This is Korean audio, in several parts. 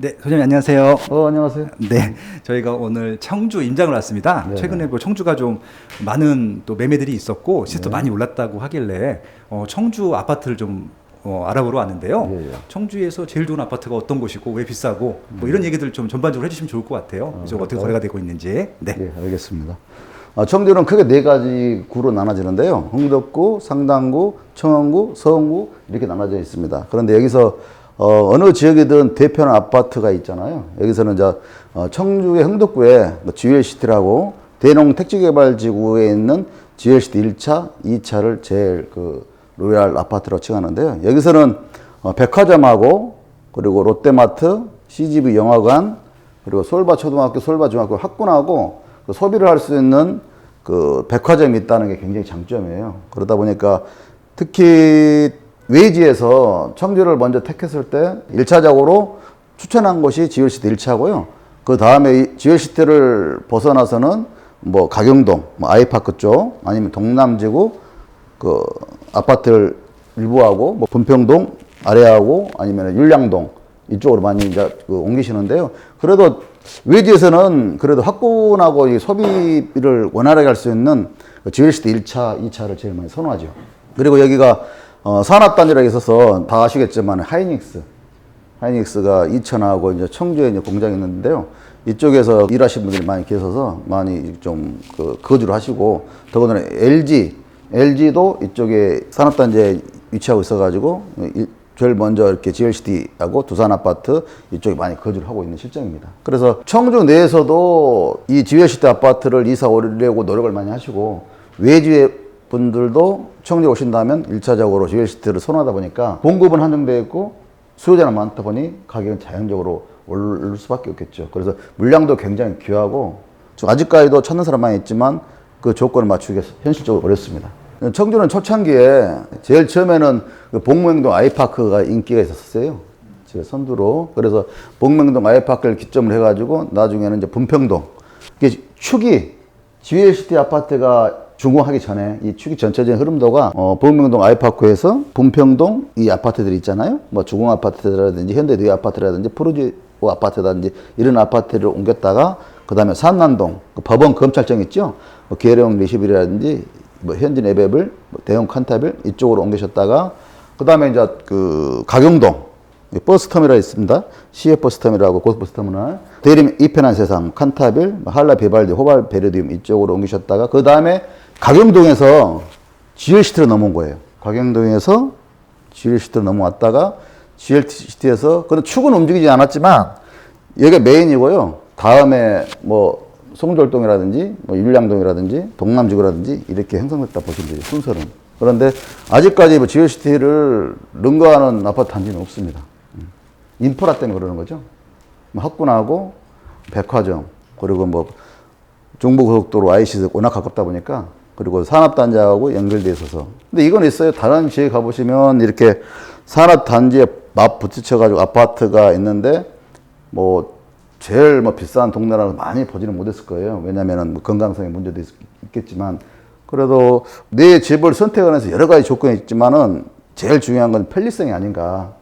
네, 소장님 안녕하세요. 어, 안녕하세요. 네, 저희가 오늘 청주 임장을 왔습니다. 네. 최근에 뭐 청주가 좀 많은 또 매매들이 있었고 시세도 네. 많이 올랐다고 하길래 어, 청주 아파트를 좀 어, 알아보러 왔는데요. 예, 예. 청주에서 제일 좋은 아파트가 어떤 곳이고 왜 비싸고 뭐 이런 얘기들 좀 전반적으로 해주시면 좋을 것 같아요. 아, 이제 어떻게? 거래가 되고 있는지. 네. 예, 알겠습니다. 아, 청주는 크게 네 가지 구로 나눠지는데요. 흥덕구, 상당구, 청원구, 서원구 이렇게 나눠져 있습니다. 그런데 여기서 어, 어느 지역이든 대표하는 아파트가 있잖아요. 여기서는 이제 어, 청주의 흥덕구에 뭐 GLCT라고 대농 택지개발지구에 있는 GLCT 1차, 2차를 제일 그 로얄 아파트로 칭하는데요. 여기서는 어, 백화점하고 그리고 롯데마트, CGV 영화관, 그리고 솔바 초등학교, 솔바 중학교 학군하고 그 소비를 할 수 있는 그 백화점이 있다는 게 굉장히 장점이에요. 그러다 보니까 특히 외지에서 청주를 먼저 택했을 때 1차적으로 추천한 곳이 GLCT 1차고요. 그 다음에 GLCT를 벗어나서는 뭐 가경동, 뭐 아이파크 쪽, 아니면 동남지구 그 아파트를 일부하고 뭐 분평동 아래하고 아니면 율량동 이쪽으로 많이 이제 그 옮기시는데요. 그래도 외지에서는 그래도 학군하고 이 소비를 원활하게 할 수 있는 그 GLCT 1차, 2차를 제일 많이 선호하죠. 그리고 여기가 어, 산업 단지라고 있어서 다 아시겠지만 하이닉스 하이닉스가 이천하고 이제 청주에 이제 공장이 있는데요. 이쪽에서 일하시는 분들이 많이 계셔서 많이 좀 그 거주를 하시고 더군다나 LG, LG도 이쪽에 산업 단지에 위치하고 있어가지고 이- 제일 먼저 이렇게 GLCT하고 두산 아파트 이쪽에 많이 거주를 하고 있는 실정입니다. 그래서 청주 내에서도 이 GLCT 아파트를 이사 오려고 노력을 많이 하시고 외지의 분들도 청주에 오신다면 일차적으로 GLCT를 선호하다 보니까 공급은 한정되어 있고 수요자는 많다 보니 가격은 자연적으로 오를 수밖에 없겠죠. 그래서 물량도 굉장히 귀하고 아직까지도 찾는 사람 많이 있지만 그 조건을 맞추기가 현실적으로 어렵습니다. 청주는 초창기에 제일 처음에는 그 복무행동 아이파크가 인기가 있었어요. 제가 선두로. 그래서 복무행동 아이파크를 기점으로 해가지고 나중에는 이제 분평동. 이게 축이 GLCT 아파트가 준공하기 전에 이 축이 전체적인 흐름도가 어, 보명동 아이파크에서 분평동 이 아파트들이 있잖아요. 뭐 주공 아파트라든지 현대대유 아파트라든지 프로지오 아파트라든지 이런 아파트를 옮겼다가 그 다음에 산남동 그 법원 검찰청 있죠. 뭐 계룡 리시빌이라든지 뭐 현진 에베블, 뭐 대형 칸타빌 이쪽으로 옮기셨다가 그 다음에 이제 그 가경동 이 버스 터미널 있습니다. 시외 버스 터미널하고 고속버스 터미널. 대림 이편한 세상, 칸타빌, 뭐 한라 비발디, 호발 베르디움 이쪽으로 옮기셨다가 그 다음에 가경동에서 GLCT로 넘어온 거예요. 가경동에서 GLCT로 넘어왔다가 GLCT에서 그런 축은 움직이지 않았지만 여기가 메인이고요. 다음에 뭐 송절동이라든지 뭐 율량동이라든지 동남지구라든지 이렇게 형성됐다 보시면 되죠. 순서는. 그런데 아직까지 뭐 GLCT를 능가하는 아파트 단지는 없습니다. 음. 인프라 때문에 그러는 거죠. 뭐 학군하고 백화점 그리고 뭐 중부고속도로 IC도 워낙 가깝다 보니까 그리고 산업단지하고 연결돼 있어서. 근데 이건 있어요. 다른 지에 가보시면 이렇게 산업단지에 맞 붙이쳐가지고 아파트가 있는데 뭐 제일 뭐 비싼 동네라서 많이 보지는 못했을 거예요. 왜냐면은 뭐 건강성에 문제도 있, 있겠지만. 그래도 내 집을 선택하면서 여러 가지 조건이 있지만은 제일 중요한 건 편리성이 아닌가.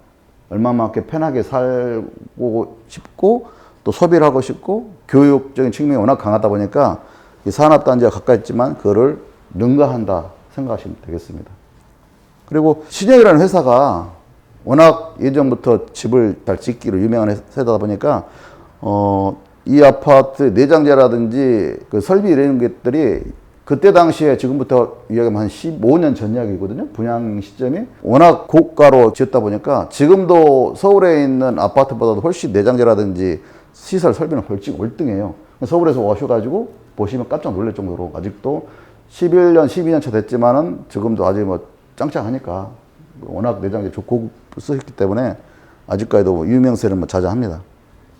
얼마만큼 편하게 살고 싶고 또 소비를 하고 싶고 교육적인 측면이 워낙 강하다 보니까 이 산업단지와 가까이 있지만 그거를 능가한다 생각하시면 되겠습니다. 그리고 신영이라는 회사가 워낙 예전부터 집을 잘 짓기로 유명한 회사다 보니까 어, 이 아파트 내장재라든지 그 설비 이런 것들이 그때 당시에 지금부터 이야기하면 한 15년 전 이야기거든요. 분양 시점이. 워낙 고가로 지었다 보니까 지금도 서울에 있는 아파트보다도 훨씬 내장재라든지 시설 설비는 훨씬 월등해요. 서울에서 오셔가지고 보시면 깜짝 놀랄 정도로 아직도 11년, 12년 차 됐지만은 지금도 아직 뭐 짱짱하니까 워낙 내장재 좋고 쓰셨기 때문에 아직까지도 뭐 유명세는 뭐 자자합니다.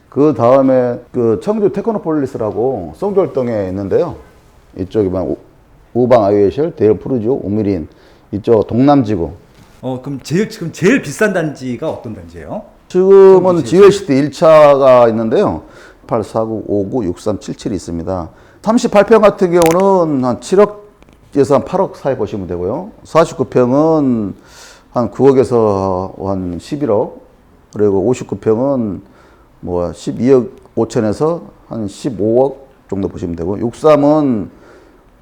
그 다음에 그 청주 테크노폴리스라고 송절동에 있는데요. 이쪽이 막 우방 아이웨이셜, 대일 푸르지오, 오미린 이쪽 동남지구. 어, 그럼 제일 지금 제일 비싼 단지가 어떤 단지예요? 지금은 GLCT 1차가 있는데요. 8, 4, 9, 5, 9, 6, 3, 7, 7이 있습니다. 38평 같은 경우는 한 7억에서 한 8억 사이 보시면 되고요. 49평은 한 9억에서 한 11억. 그리고 59평은 뭐 12억 5천에서 한 15억 정도 보시면 되고 63은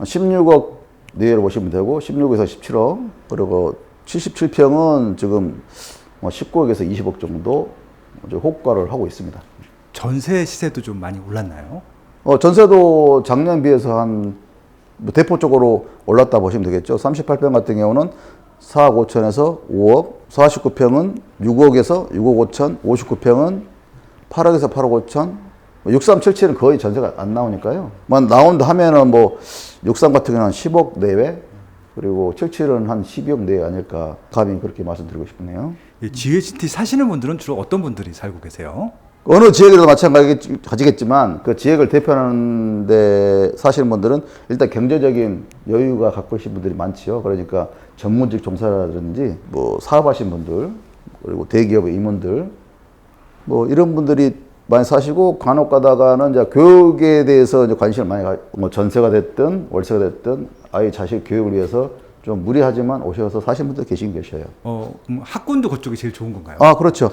16억 내외로 보시면 되고 16에서 17억 그리고 77평은 지금 뭐 19억에서 20억 정도 호가를 하고 있습니다. 전세 시세도 좀 많이 올랐나요? 어, 전세도 작년 비해서 한뭐 대포 쪽으로 올랐다 보시면 되겠죠. 38평 같은 경우는 4억 5천에서 5억, 49평은 6억에서 6억 5천, 59평은 8억에서 8억 5천, 6377은 거의 전세가 안 나오니까요. 만 나온다 하면은 뭐, 63 같은 경우는 한 10억 내외, 그리고 77은 한 12억 내외 아닐까, 감히 그렇게 말씀드리고 싶네요. 이 GHT 사시는 분들은 주로 어떤 분들이 살고 계세요? 어느 지역에도 마찬가지겠지만 그 지역을 대표하는 데 사시는 분들은 일단 경제적인 여유가 갖고 계신 분들이 많지요. 그러니까 전문직 종사라든지 뭐 사업하시는 분들 그리고 대기업의 임원들 뭐 이런 분들이 많이 사시고 간혹 가다가는 이제 교육에 대해서 이제 관심을 많이 가, 뭐 전세가 됐든 월세가 됐든 아이 자식 교육을 위해서 좀 무리하지만 오셔서 사시는 분들 계신 계셔요. 어, 학군도 그쪽이 제일 좋은 건가요? 아, 그렇죠.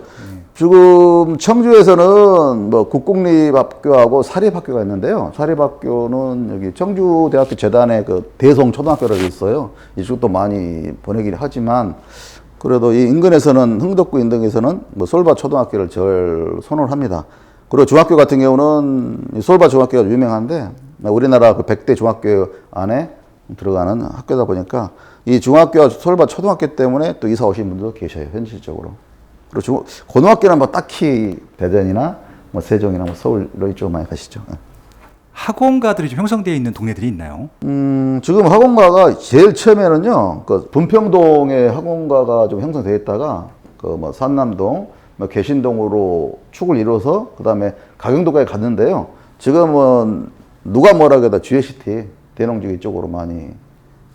지금 청주에서는 뭐 국공립학교하고 사립학교가 있는데요. 사립학교는 여기 청주대학교 재단의 그 대성초등학교라고 있어요. 이쪽도 많이 보내긴 하지만 그래도 이 인근에서는 흥덕구 인근에서는 뭐 솔바 초등학교를 제일 선호를 합니다. 그리고 중학교 같은 경우는 이 솔바 중학교가 유명한데 우리나라 그 100대 중학교 안에 들어가는 학교다 보니까 이 중학교와 솔바 초등학교 때문에 또 이사 오신 분들도 계셔요, 현실적으로. 그리고 중, 고등학교는 뭐 딱히 대전이나 뭐 세종이나 뭐 서울 이쪽 많이 가시죠. 예. 학원가들이 좀 형성되어 있는 동네들이 있나요? 음, 지금 학원가가 제일 처음에는요, 그 분평동에 학원가가 좀 형성되어 있다가 그 뭐 산남동, 뭐 개신동으로 축을 이뤄서 그 다음에 가경도까지 갔는데요. 지금은 누가 뭐라 그래도 GST 대농지구 이쪽으로 많이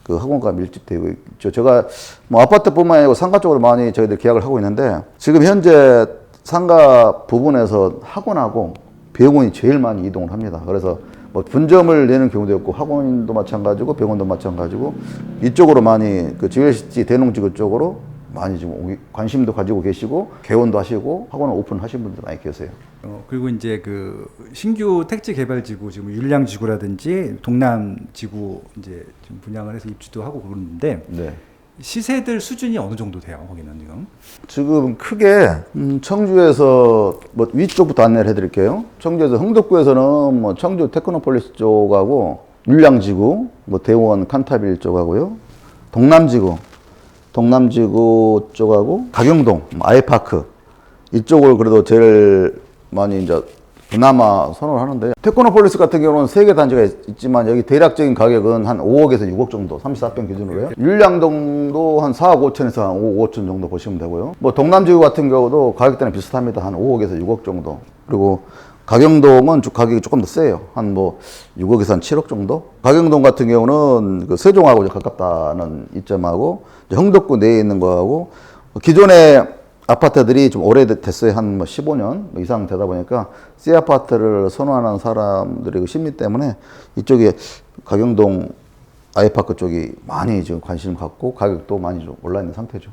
그 학원가 밀집되고 있죠. 제가 뭐 아파트뿐만 아니고 상가 쪽으로 많이 저희들 계약을 하고 있는데 지금 현재 상가 부분에서 학원하고 병원이 제일 많이 이동을 합니다. 그래서 뭐 분점을 내는 경우도 있고 학원도 마찬가지고 병원도 마찬가지고 이쪽으로 많이 그 GLCT 대농지구 쪽으로 많이 지금 오기- 관심도 가지고 계시고 개원도 하시고 학원 오픈하신 분들 많이 계세요. 어, 그리고 이제 그 신규 택지 개발 지구 지금 율량 지구라든지 동남 지구 이제 지금 분양을 해서 입주도 하고 그러는데 네. 시세들 수준이 어느 정도 돼요? 거기는 지금? 지금 크게 음, 청주에서 뭐 위쪽부터 안내를 해드릴게요. 청주에서 흥덕구에서는 뭐 청주 테크노폴리스 쪽하고 율량지구, 뭐 대원 칸타빌 쪽하고요. 동남지구, 동남지구 쪽하고 가경동, 뭐 아이파크 이쪽을 그래도 제일 많이 이제 그나마 선호를 하는데 테크노폴리스 같은 경우는 세 개 단지가 있- 있지만 여기 대략적인 가격은 한 5억에서 6억 정도 34평 기준으로요. 율량동도 한 4억 5천에서 한 5억 5천 정도 보시면 되고요. 뭐 동남지구 같은 경우도 가격대는 비슷합니다. 한 5억에서 6억 정도. 그리고 가경동은 주- 가격이 조금 더 세요 한 뭐 6억에서 한 7억 정도 가경동 같은 경우는 그 세종하고 이제 가깝다는 이점하고 이제 흥덕구 내에 있는 거하고 기존에 아파트들이 좀 오래됐어요. 한 뭐 15년 이상 되다 보니까 새 아파트를 선호하는 사람들의 그 심리 때문에 이쪽에 가경동 아이파크 쪽이 많이 지금 관심을 갖고 가격도 많이 좀 올라 있는 상태죠.